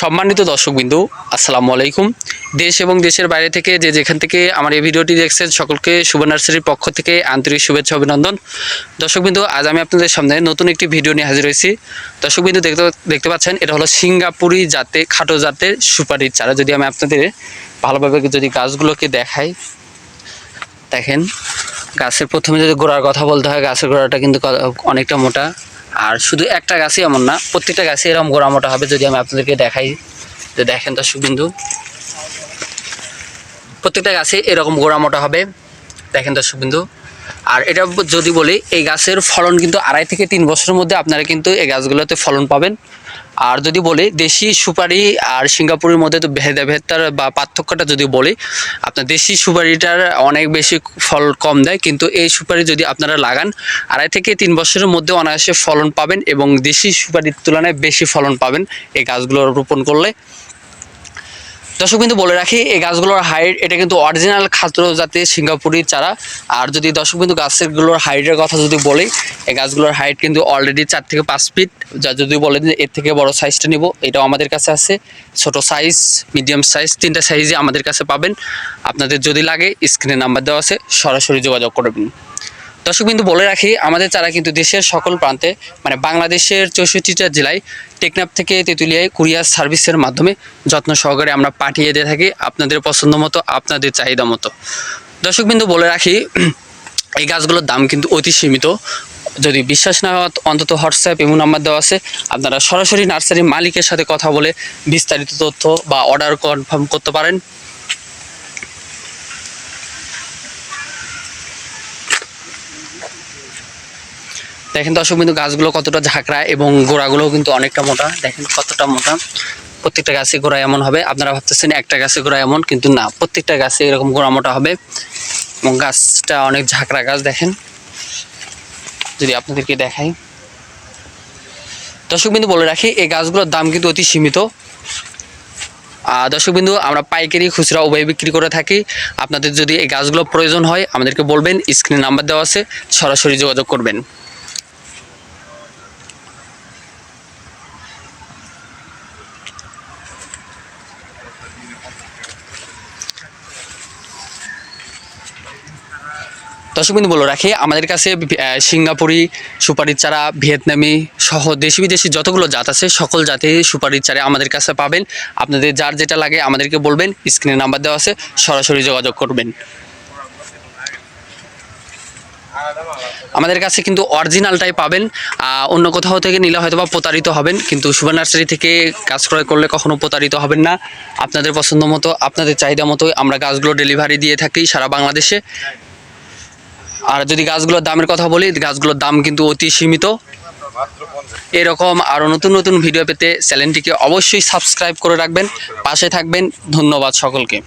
সম্মানিত দর্শকবিন্দু, আসসালামু আলাইকুম। দেশ এবং দেশের বাইরে থেকে যে যেখান থেকে আমার এই ভিডিওটি দেখছেন, সকলকে শুভ নার্সারির পক্ষ থেকে আন্তরিক শুভেচ্ছা অভিনন্দন। দর্শকবিন্দু, আজ আমি আপনাদের সামনে নতুন একটি ভিডিও নিয়ে হাজির হয়েছি। দর্শকবিন্দু, দেখতে দেখতে পাচ্ছেন, এটা হলো সিঙ্গাপুরি জাতে, খাটো জাতের সুপারির চারা। যদি আমি আপনাদের ভালোভাবে যদি গাছগুলোকে দেখাই, দেখেন, গাছের প্রথমে যদি গোড়ার কথা বলতে হয়, গাছের গোড়াটা কিন্তু অনেকটা মোটা। আর শুধু একটা গাছই এমন না, প্রত্যেকটা গাছে এরকম গোড়া মোটা হবে যদি আমি আপনাদেরকে দেখাই। যে দেখেন তো সুবিন্দু। প্রত্যেকটা গাছে এরকম গোড়া মোটা হবে। দেখেন তো বিন্দু আর এটা যদি বলি, এই গাছের ফলন কিন্তু আড়াই থেকে তিন বছরের মধ্যে আপনারা কিন্তু এই গাছগুলোতে ফলন পাবেন। আর যদি বলি, দেশি সুপারি আর সিঙ্গাপুরের মধ্যে তো ভেদে ভেদটার বা পার্থক্যটা যদি বলি, আপনার দেশি সুপারিটার অনেক বেশি ফল কম দেয়, কিন্তু এই সুপারি যদি আপনারা লাগান, আড়াই থেকে তিন বছরের মধ্যে অনায়াসে ফলন পাবেন এবং দেশি সুপারির তুলনায় বেশি ফলন পাবেন এই গাছগুলো রোপণ করলে। দর্শক কিন্তু বলে রাখি, এই গাছগুলোর হাইট এটা কিন্তু অরিজিনাল খাদ্য জাতের সিঙ্গাপুরি চারা। আর যদি দর্শক কিন্তু গাছগুলোর হাইটের কথা যদি বলি, এই গাছগুলোর হাইট কিন্তু অলরেডি চার থেকে পাঁচ ফিট যা যদি বলেন এর থেকে বড় সাইজটা নিব, এটাও আমাদের কাছে আছে। ছোট সাইজ মিডিয়াম সাইজ তিনটা সাইজে আমাদের কাছে পাবেন। আপনাদের যদি লাগে স্ক্রিনে নাম্বার দেওয়া আছে, সরাসরি যোগাযোগ করবেন। দর্শক বিন্দু বলে রাখি, আমাদের চারা কিন্তু দেশের সকল প্রান্তে মানে বাংলাদেশের চৌষট্টিটা জেলায় টেকনাফ থেকে তেঁতুলিয়ায় কুরিয়ার সার্ভিসের মাধ্যমে যত্ন সহকারে আমরা পাঠিয়ে দিয়ে থাকি আপনাদের পছন্দ মতো, আপনাদের চাহিদা মতো। দর্শক বিন্দু বলে রাখি, এই গাছগুলোর দাম কিন্তু অতি সীমিত। যদি বিশ্বাস না হয়, অন্তত হোয়াটসঅ্যাপ এমন নাম্বার দেওয়া আছে। আপনারা সরাসরি নার্সারি মালিকের সাথে কথা বলে বিস্তারিত তথ্য বা অর্ডার কনফার্ম করতে পারেন। দেখেন দর্শক কিন্তু গাছগুলো কতটা ঝাঁকড়া এবং গোড়াগুলোও কিন্তু অনেকটা মোটা। দেখেন কতটা মোটা। প্রত্যেকটা গাছে গোড়া এমন হবে। আপনারা ভাবতেছেন একটা গাছে গোড়া এমন, কিন্তু না। প্রত্যেকটা গাছে এরকম গোড়া মোটা হবে এবং গাছটা অনেক ঝাঁকড়া গাছ, দেখেন। যদি আপনাদেরকে দেখাই। দর্শক বিন্দু, বলে রাখি, এই গাছগুলোর দাম কিন্তু অতি সীমিত। আর দর্শক বিন্দু, আমরা পাইকারি খুচরা উভয় বিক্রি করে থাকি। আপনাদের যদি এই গাছগুলো প্রয়োজন হয়, আমাদেরকে বলবেন। স্ক্রিনে নাম্বার দেওয়া আছে। সরাসরি যোগাযোগ করবেন। দর্শক বিন্দু বলে রাখি, আমাদের কাছে সিঙ্গাপুরি সুপারির চারা, ভিয়েতনামি সহ দেশি বিদেশি যতগুলো জাত আছে, সকল জাতের সুপারির চারা আমাদের কাছে পাবেন। আপনাদের যার যেটা লাগে আমাদেরকে বলবেন, স্ক্রিনে নাম্বার দেওয়া আছে, সরাসরি যোগাযোগ করবেন। আমাদের কাছে কিন্তু অরিজিনালটাই পাবেন অন্য কোথাও থেকে নিলে হয়তো বা প্রতারিত হবেন, কিন্তু সুপার নার্সারি থেকে কাজ ক্রয় করলে কখনো প্রতারিত হবেন না। আপনাদের পছন্দ মতো, আপনাদের চাহিদা মতো আমরা গাছগুলো ডেলিভারি দিয়ে থাকি সারা বাংলাদেশে। আর যদি গাছগুলোর দামের কথা বলি, গাছগুলোর দাম কিন্তু অতি সীমিত। এরকম আরও নতুন নতুন ভিডিও পেতে চ্যানেলটিকে অবশ্যই সাবস্ক্রাইব করে রাখবেন। পাশে থাকবেন। ধন্যবাদ সকলকে।